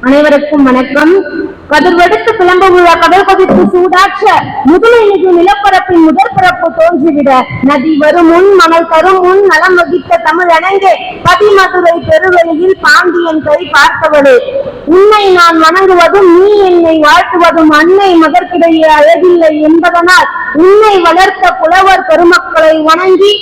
அனைவருக்கும் வணக்கம். கதிர்வெடுத்து கிளம்ப விழா கடல் கொதித்து சூடாற்ற முதுமை மிகு நிலப்பரப்பின் முதற்பரப்பு தோன்றிவிட நதி வரும் முன் மணல் தரும் முன் நலம் வகித்த தமிழ் அணங்கே பதிமதுரை பெருவெளியில் பாண்டியன் கை பார்த்தவளே. உன்னை நான் வணங்குவதும் நீ என்னை வாழ்த்துவதும் அன்னை மகற்கிடையே அழகில்லை என்பதனால் உன்னை வளர்த்த புலவர் பெருமக்களை வணங்கி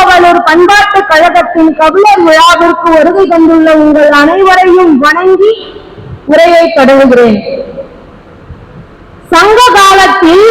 திருக்கோவலூர் பண்பாட்டு கழகத்தின் கபிலர் விழாவிற்கு வருகை தந்துள்ள உங்கள் அனைவரையும் வணங்கி உரையை தொடங்குகிறேன். சங்க காலத்தில்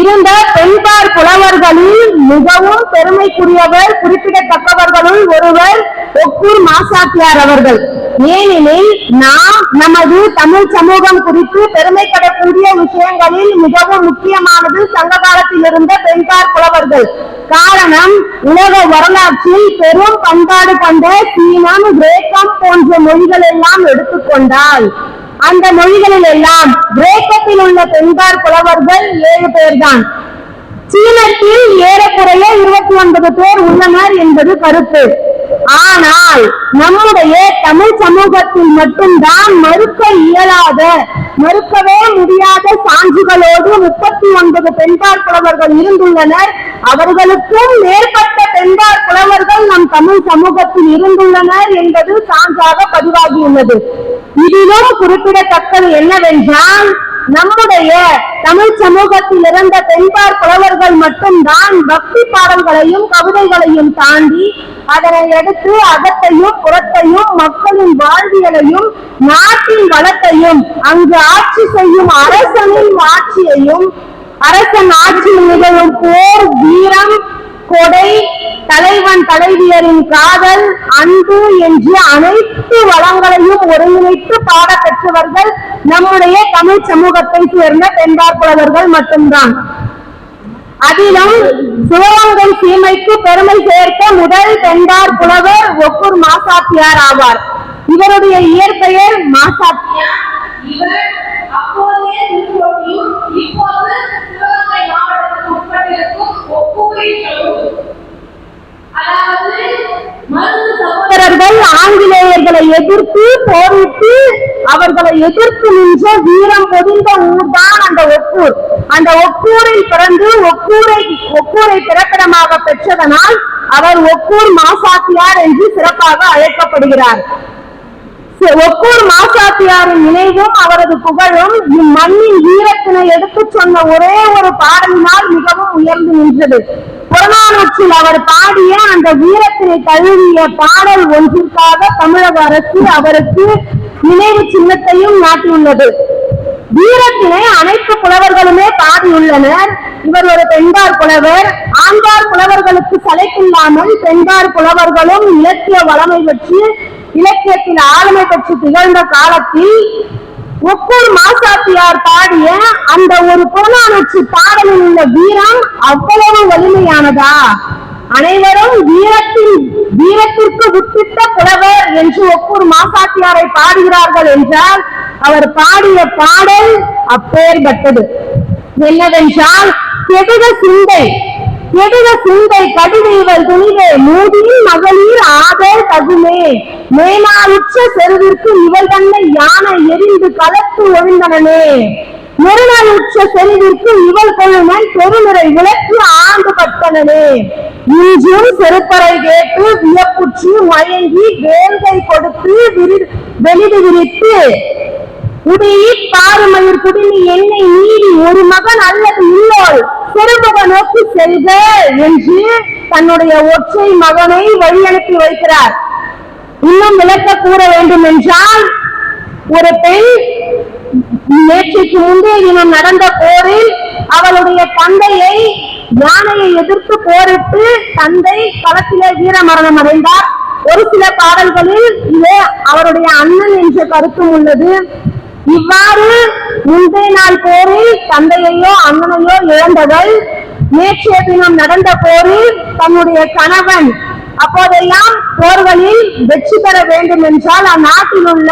இருந்த பெண்பார் புலவர்களில் மிகவும் பெருமைக்குரியவர் குறிப்பிடத்தக்கவர்களுள் ஒருவர் ஒக்கூர் மாசாத்தியார் அவர்கள். ஏனெனில் நாம் நமது தமிழ் சமூகம் குறித்து பெருமைப்படக்கூடிய விஷயங்களில் மிகவும் முக்கியமானது சங்க காலத்தில் இருந்த பெண்பார் புலவர்கள். காரணம் உலக வரலாற்றில் பெரும் பண்பாடு கொண்ட சீனம் கிரேக்கம் போன்ற மொழிகள் எல்லாம் எடுத்துக்கொண்டால் அந்த மொழிகளில் எல்லாம் கிரேக்கத்தில் உள்ள பெண்பார் புலவர்கள் ஏழு பேர்தான். சீனத்தில் ஏறக்குறைய இருபத்தி ஒன்பது பேர் உள்ளனர் என்பது கருத்து. ஆனால் நம்முடைய தமிழ் சமூகத்தில் மட்டும்தான் மறுக்க இயலாத மறுக்கவே முடியாத சான்றுகளோடு முப்பத்தி ஒன்பது பெண்பார் புலவர்கள் இருந்துள்ளனர். அவர்களுக்கும் மேற்பட்ட பெண்பார் புலவர்கள் நம் தமிழ் சமூகத்தில் இருந்துள்ளனர் என்பது சான்றாக பதிவாகியுள்ளது. இதிலும் குறிப்பிடத்தக்கது என்னவென்றால் நம்முடைய தமிழ் சமூகத்தில் இருந்த தென்பார் புலவர்கள் மட்டும்தான் பக்தி பாடல்களையும் கவிதைகளையும் தாண்டி அதனை எடுத்து அகத்தையும் புறத்தையும் மக்களின் வாழ்வியலையும் நாட்டின் வளத்தையும் அங்கு ஆட்சி செய்யும் அரசனின் ஆட்சியையும் அரசன் ஆட்சியில் நிகழும் போர் வீரம் கொடை தலைவன் தலைவியரின் காதல் அன்பு என்று அனைத்து வளங்களையும் ஒருங்கிணைத்து பாட பெற்றவர்கள் நம்முடைய தமிழ் சமூகத்தை சேர்ந்த பெண்பார் புலவர்கள் மட்டும்தான். அதிலும் சிவகங்கை சீமைக்கு பெருமை சேர்த்த முதல் பெண்பார் புலவர் ஒக்கூர் மாசாத்தியார் ஆவார். இவருடைய இயற்பெயர் மாசாத்தியார். இவர் ஆங்கிலேயர்களை எதிர்த்து போரிட்டு அவர்களை எதிர்த்து நின்ற வீரம் பொதிந்த ஊர்தான் அந்த ஒக்கூர் அந்த ஒக்கூரில் பிறந்து ஒக்கூரை ஒக்கூரை பிறப்பிடமாக பெற்றதனால் அவர் ஒக்கூர் மாசாத்தியார் என்று சிறப்பாக அழைக்கப்படுகிறார். ஒக்கூர் மாசாத்தியாரின் நினைவும் அவரது புகழும் இம்மண்ணின் வீரத்தினை எடுத்து சொன்ன ஒரே ஒரு பாடலினால் மிகவும் உயர்ந்து நின்றது. புறநானூற்றில் அவர் பாடிய அந்த வீரத்தினை தழுவிய பாடல் ஒன்றிற்காக தமிழக அரசு அவருக்கு நினைவு சின்னத்தையும் நாட்டியுள்ளது. வீரத்தினை அனைத்து புலவர்களுமே பாடியுள்ளனர். இவர் ஒரு பெண்பார் புலவர். ஆண்பார் புலவர்களுக்கு சளைப்பில்லாமல் பெண்பார் புலவர்களும் இலக்கிய வளமை பெற்று இலக்கியத்தின் ஆளுமை பெற்று திகழ்ந்த காலத்தில் ஒக்கூர் மாசாத்தியார் பாடிய அந்த ஒரு புறநானூற்று பாடலில் உள்ள வீரம் அவ்வளவு வலிமையானதா? அனைவரும் வீரத்தின் வீரத்திற்கு வித்திட்ட புலவர் என்று ஒக்கூர் மாசாத்தியாரை பாடுகிறார்கள் என்றால் அவர் பாடிய பாடல் அப்பேற்பட்டது என்னவென்றால் கெடுக சிந்தை கெடுக சிந்தை கடுவீவர் துணிவே மூதியின் மகளிர் ஆதல் தகுமே. மேலாளுற்ற செருவிற்கு இவள் தன்னை யானை எரிந்து கலத்து ஒழிந்தனனே. நெருநாளுற்ற செல்விற்கு இவள் கொள்ளுமன் பெருநிறை விளக்கு ஆண்டு பட்டனே இன்றும் செருப்பறை கேட்டு வியப்புற்று மயங்கி வேல்கை கொடுத்து விரி- வெளிது விரித்து உடையி பாருமயிர் குடிமி என்னை மீறி ஒரு மகன் அல்லது இல்லோள் சிறுமுக நோக்கி செல்க என்று தன்னுடைய ஒற்றை மகனை வழி அனுப்பி வைக்கிறார். இன்னும் விளக்க கூற வேண்டும் என்றால் ஒரு பெண் நேற்றைக்கு முந்தைய தினம் நடந்த போரில் அவளுடைய தந்தையை யானையை எதிர்த்து போரிட்டு தந்தை களத்திலே வீரமரணம் அடைந்தார். ஒரு சில பாடல்களில் இது அவருடைய அண்ணன் என்ற கருத்தும் உள்ளது. இவ்வாறு முந்தைய நாள் போரில் தந்தையையோ அண்ணனையோ இழந்தவள் நேற்றைய தினம் நடந்த போரில் தன்னுடைய கணவன் அப்போதெல்லாம் போர்களில் வெற்றி பெற வேண்டும் என்றால் அந்நாட்டில் உள்ள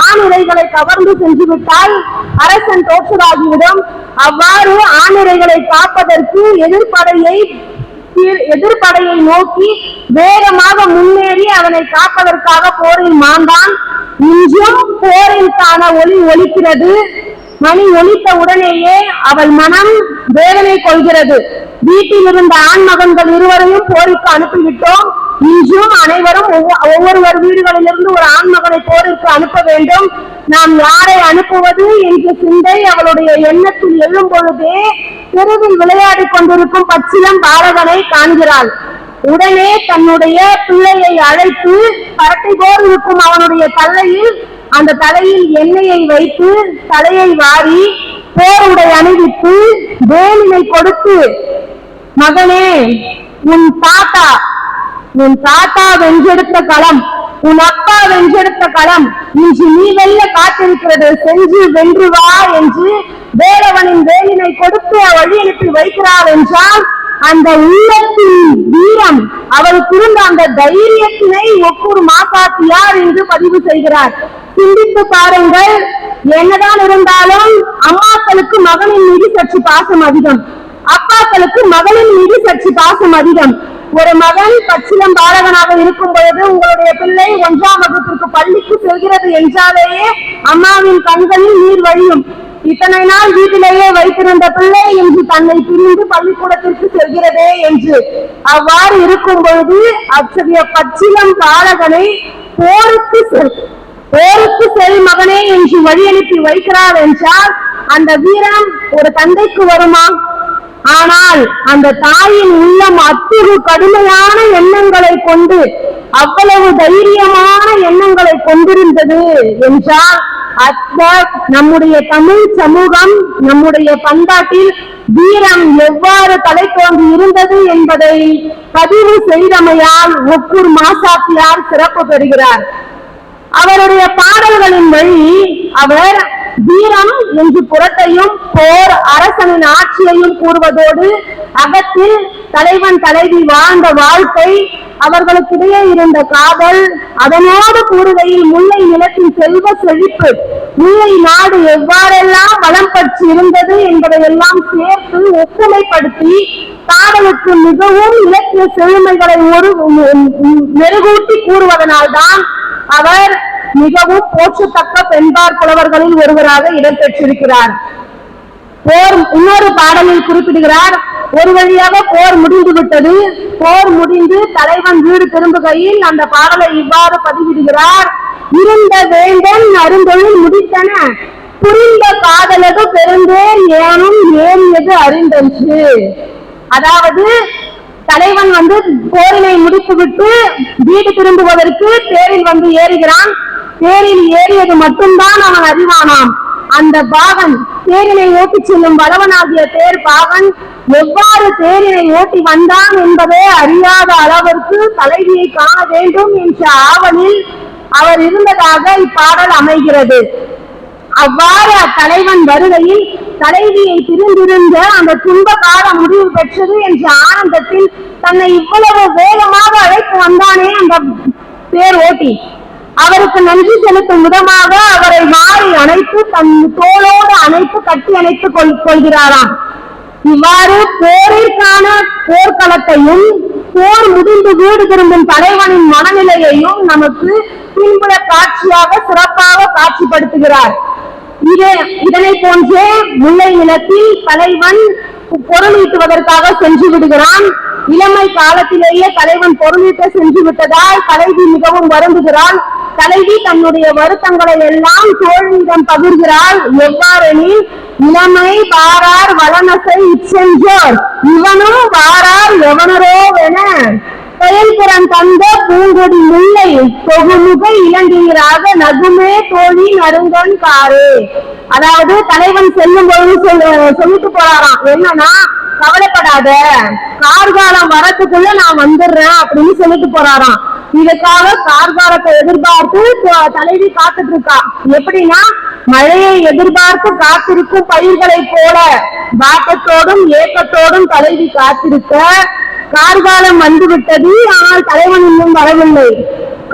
ஆணிரைகளை கவர்ந்து சென்று விட்டால் அரசன் தோற்றதாகிவிடும் அவ்வாறு ஆணிரைகளை காப்பதற்கு எதிர்ப்படையை எதிர்ப்படையை நோக்கி வேகமாக முன்னேறி அவனை காப்பதற்காக போரில் மாண்டான். இன்றும் மணியான ஒலி ஒலிக்கிறது. மணி ஒலித்த உடனேயே அவள் மனம் வேதனை கொள்கிறது. வீட்டில் இருந்த ஆண் மகன்கள் இருவரையும் போருக்கு அனுப்பிவிட்டோம். இன்றும் அனைவரும் ஒவ்வொ- ஒவ்வொருவர் வீடுகளிலிருந்து ஒரு ஆண் மகனை போருக்கு அனுப்ப வேண்டும். நாம் யாரை அனுப்புவது என்ற சிந்தை அவளுடைய எண்ணத்தில் எழும் பொழுதே தெருவில் விளையாடிக் கொண்டிருக்கும் பச்சிலம் பாலகனை காண்கிறாள். உடனே தன்னுடைய பிள்ளையை அழைத்து பரட்டை போல் இருக்கும் அவனுடைய தலையில் அந்த தலையில் எண்ணெயை வைத்து தலையை வாரி போருடை அணிவித்து வேலினை கொடுத்து மகனே உன் தாத்தா உன் தாத்தா வென்றெடுத்த களம் உன் அப்பா வென்றெடுத்த களம் இன்று நீ வெல்ல காத்திருக்கிறது செஞ்சு வென்று வா என்று வேலவனின் வேலினை கொடுத்து வழி அனுப்பி வைக்கிறாள் என்றால் அந்த உள்ளத்தின் வீரம் அவருக்கு இருந்த அந்த தைரியத்தினை ஒக்கூர் மாசாத்தியார் என்று பதிவு செய்கிறார். சிந்தித்து பாருங்கள் என்னதான் இருந்தாலும் அம்மாக்களுக்கு மகனின் மீது சற்று பாசம் அதிகம். அப்பாக்களுக்கு மகளின் மீது சற்று பாசம் அதிகம். ஒரு மகன் பச்சிலம் பாலகனாக இருக்கும் பொழுது உங்களுடைய பிள்ளை ஒன்றாம் வகுப்பிற்கு பள்ளிக்கு செல்கிறது என்றாலேயே அம்மாவின் கண்களில் நீர் வழியும். இத்தனை நாள் வீட்டிலேயே வைத்திருந்த பிள்ளை என்று தன்னை பிரிந்து பள்ளிக்கூடத்திற்கு செல்கிறதே என்று. அவ்வாறு இருக்கும் பொழுது அத்தகைய பச்சிலம் பாலகனை போருக்கு செல் போருக்கு செல் மகனே என்று வழி அனுப்பி வைக்கிறார் என்றால் அந்த வீரம் ஒரு தந்தைக்கு வருமா? ஆனால் அந்த தாயின் உள்ளம் அத்துகு கடுமையான எண்ணங்களை கொண்டு அவ்வளவு தைரியமான எண்ணங்களை கொண்டிருந்தது என்றால் அந்த நம்முடைய தமிழ் சமூகம் நம்முடைய பண்பாட்டில் வீரம் எவ்வாறு தலை தோன்றி இருந்தது என்பதை பதிவு செய்தமையால் ஒக்கூர் மாசாத்தியார் சிறப்பு பெறுகிறார். அவருடைய பாடல்களின் வழி அவர் வீரம் என்று புறத்தையும் போர் அரசனின் ஆட்சியையும் கூறுவதோடு அகத்தில் தலைவன் தலைவி வாழ்ந்த வாழ்க்கை அவர்களுக்கிடையே இருந்த காதல் அதனோடு கூறுகையில் முல்லை நிலத்தின் செல்வ செழிப்பு முல்லை நாடு எவ்வாறெல்லாம் வளம் பற்றி இருந்தது என்பதையெல்லாம் சேர்த்து ஒப்புமைப்படுத்தி காதலுக்கு மிகவும் இலக்கிய செழுமைகளை ஒரு மெருகூட்டி கூறுவதனால்தான் அவர் மிகவும் போற்றத்தக்க பெண்பார் புலவர்களில் ஒருவராக இடம்பெற்றிருக்கிறார். போர் இன்னொரு பாடலில் குறிப்பிடுகிறார் ஒரு வழியாக போர் முடிந்து விட்டது. போர் முடிந்து தலைவன் வீடு திரும்புகையில் அந்த பாடலை இவ்வாறு பதிவிடுகிறார். இருந்த வேந்தன் அருந்தொழில் முடித்தன. புரிந்த காதலது பெருந்தேன் ஏனும் ஏறியது அறிந்தன்று அதாவது தலைவன் வந்து போரினை முடித்துவிட்டு வீடு திரும்புவதற்கு தேரில் வந்து ஏறுகிறான். தேரில் ஏறியது மட்டும்தான் அவன் அறிவானாம். அந்த பாகன் தேரினை ஓட்டிச் செல்லும் வளவனாகிய தேர் பாகன் எவ்வாறு தேரினை ஓட்டி வந்தான் என்பதே அறியாத அளவிற்கு தலைவியை காண வேண்டும் என்ற ஆவலில் அவர் இருந்ததாக இப்பாடல் அமைகிறது. அவ்வாறு அத்தலைவன் வருகையில் தலைவியை பிரிந்திருந்த அந்த துன்ப காலம் முடிவு பெற்றது என்ற ஆனந்தத்தில் தன்னை இவ்வளவு வேகமாக அழைத்து வந்தானே அந்த பேர் ஓட்டி. அவருக்கு நன்றி செலுத்தும் விதமாக அவரை மாறி அணைத்து தன் தோளோடு அணைத்து கட்டி அணைத்துக் கொள் கொள்கிறாராம். இவ்வாறு போரிற்கான போர்க்களத்தையும் போர் முடிந்து வீடு திரும்பும் தலைவனின் மனநிலையையும் நமக்கு பின்புல காட்சியாக சிறப்பாக காட்சிப்படுத்துகிறார். இதனை போன்றே முல்லை நிலத்தில் தலைவன் பொருள் ஈட்டுவதற்காக சென்று விடுகிறான். இளமை காலத்திலேயே தலைவன் பொருளீட்ட சென்று விட்டதால் தலைவி மிகவும் வருந்துகிறாள். தலைவி தன்னுடைய வருத்தங்களை எல்லாம் தோழியிடம் பகிர்கிறாள். எவ்வாறெனில் இளமை வாரார் வளனசை இச்சென்றோர். இவனும் வாரார் என செயல்புறம் தந்த பூங்கொடி முல்லை தொகுமுக இளங்கீராக நகுமே தோழி நருங்கன் காரு. அதாவது தலைவன் செல்லும் பொழுது சொல்லிட்டு போறாராம். என்னன்னா கவலைப்படாத. கார்காலம் வரத்துக்குள்ள நான் வந்துடுறேன் அப்படின்னு சொல்லிட்டு போறாராம். இதுக்காக கார்காலத்தை எதிர்பார்த்து தலைவி காத்துட்டு இருக்கா எப்படின்னா மழையை எதிர்பார்த்து காத்திருக்கும் பயிர்களை போல வாக்கத்தோடும் ஏக்கத்தோடும் தலைவி காத்திருக்க கார்காலம் வந்துவிட்டது. ஆனால் தலைவன் இன்னும் வரவில்லை.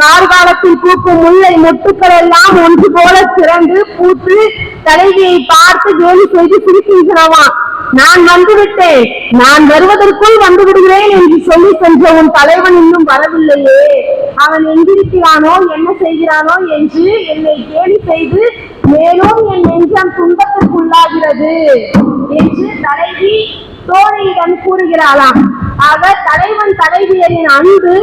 கார்காலத்தில் பூக்கும் முல்லை மொட்டுக்கள் எல்லாம் ஒன்று போல திறந்து பூத்து தலைவியை பார்த்து கேலி செய்து சிரிக்கின்றனவா? நான் வந்துவிட்டேன். நான் வருவதற்குள் வந்து விடுகிறேன் என்று சொல்லி சென்ற உன் தலைவன் இன்னும் வரவில்லையே. அவன் எங்கிருக்கிறானோ என்ன செய்கிறானோ என்று என்னை கேலி செய்து மேலும் என் எஞ்சம் துன்பத்திற்குள்ளாகிறது என்று தலைவி தோழியிடம் கூறுகிறாளாம். ஆக தலைவன் தலைவியரின் அன்பு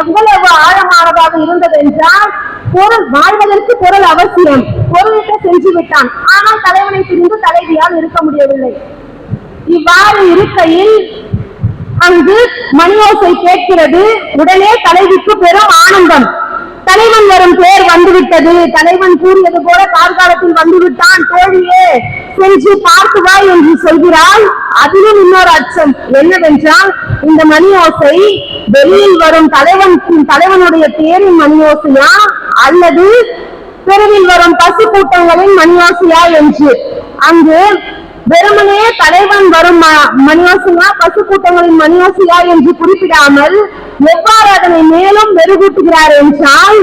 எவ்வளவு ஆழமானதாக இருந்ததென்றால் பொருள் வாழ்வதற்கு பொருள் அவசியம். பொருளிட்ட செஞ்சு விட்டான் ஆனால் தலைவனை பிரிந்து தலைவியால் இருக்க முடியவில்லை. இவ்வாறு இருக்கையில் அங்கு மணியோசை கேட்கிறது. உடனே தலைவிக்கு பெரும் ஆனந்தம். தலைவன் வரும் தேர் வந்துவிட்டது. தலைவன் கூறியது போல கார்காலத்தில் வந்துவிட்டான். தோழியே சென்று பார்த்து வா என்று சொல்கிறாள் அதிலும் இன்னொரு அச்சம் என்னவென்றால் இந்த மணியோசை வெளியில் வரும் தலைவன் தலைவனுடைய தேரின் மணியோசையா அல்லது தெருவில் வரும் பசு கூட்டங்களின் மணியோசையா என்று? அங்கு வெறுமனே தலைவன் வரும் மணியோசையா பசு கூட்டங்களின் மணியோசையா என்று குறிப்பிடாமல் எவ்வாறு அதனை மேலும் மெருகூட்டுகிறார் என்றால்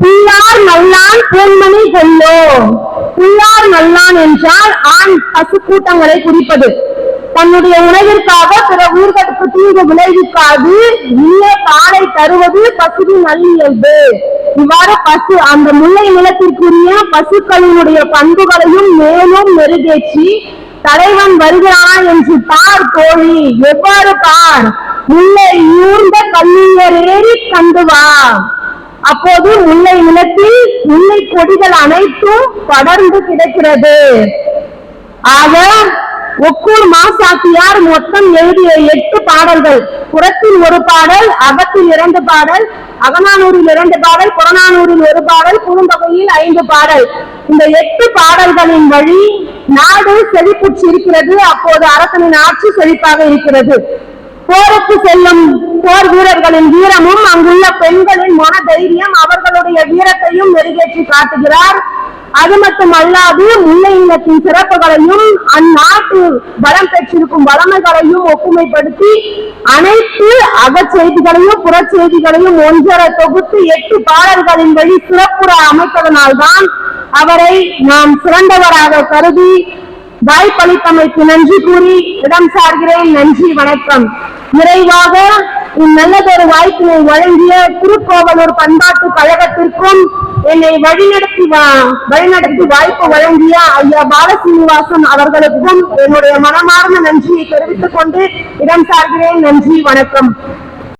புல்லார் நல்லான் பொன்மணி கொல்லோ. புல்லார் நல்லான் என்றால் ஆண் பசு கூட்டங்களை குறிப்பது தன்னுடைய உணவிற்காக பிற உயிர்களுக்கு தீங்கு விளைவிக்காது. உள்ளே பாலை தருவது பசுவின் நல்லியல்பு. இவ்வாறு பசு அந்த முல்லை நிலத்திற்குரிய பசுக்களினுடைய பண்புகளையும் மேலும் மெருகேற்றி தலைவன் வருகிறானா என்று பார் தோழி. எவ்வாறு பார்? முல்லை ஊர்ந்த கல்லுயர் ஏறி கண்டு வா. அப்போது முல்லை நிலத்தில் முல்லை கொடிகள் அனைத்தும் படர்ந்து கிடக்கிறது. ஆக ஒக்கூர் மாசாத்தியார் மொத்தம் எழுதிய எட்டு பாடல்கள். புறத்தில் ஒரு பாடல் அகத்தில் இரண்டு பாடல் அகநானூரில் இரண்டு பாடல் புறநானூரில் ஒரு பாடல் குறுந்தொகையில் ஐந்து பாடல். இந்த எட்டு பாடல்களின் வழி நாடு செழிப்புற்று இருக்கிறது. அப்போது அரசனின் ஆட்சி செழிப்பாக இருக்கிறது. போருக்கு செல்லும் போர் வீரர்களின் வீரமும் அங்குள்ள பெண்களின் மன தைரியம் அவர்களுடைய வீரத்தையும் மெருகேற்றி காட்டுகிறார். அது மட்டுமல்லாது முல்லை இனத்தின் சிறப்புகளையும் அந்நாட்டு பலம் பெற்றிருக்கும் வளமைகளையும் ஒப்புமைப்படுத்தி அனைத்து அகச்செய்திகளையும் புறச்செய்திகளையும் ஒன்றரை தொகுத்து எட்டு பாடல்களின் வழி சிறப்புற அமைப்பதனால்தான் அவரை நாம் சிறந்தவராக கருதி வாய்ப்பளித்தமைக்கு நன்றி கூறி இடம் சார்கிறேன். நன்றி வணக்கம். நிறைவாக இந்நல்லதொரு வாய்ப்பினை வழங்கிய திருக்கோவலூர் பண்பாட்டு கழகத்திற்கும் என்னை வழிநடத்தி வா- வழிநடத்தி வாய்ப்பு வழங்கிய ஐயா பாலசீனிவாசன் அவர்களுக்கும் என்னுடைய மனமார்ந்த நன்றியை தெரிவித்துக் கொண்டு இடம் சார்கிறேன். நன்றி வணக்கம்.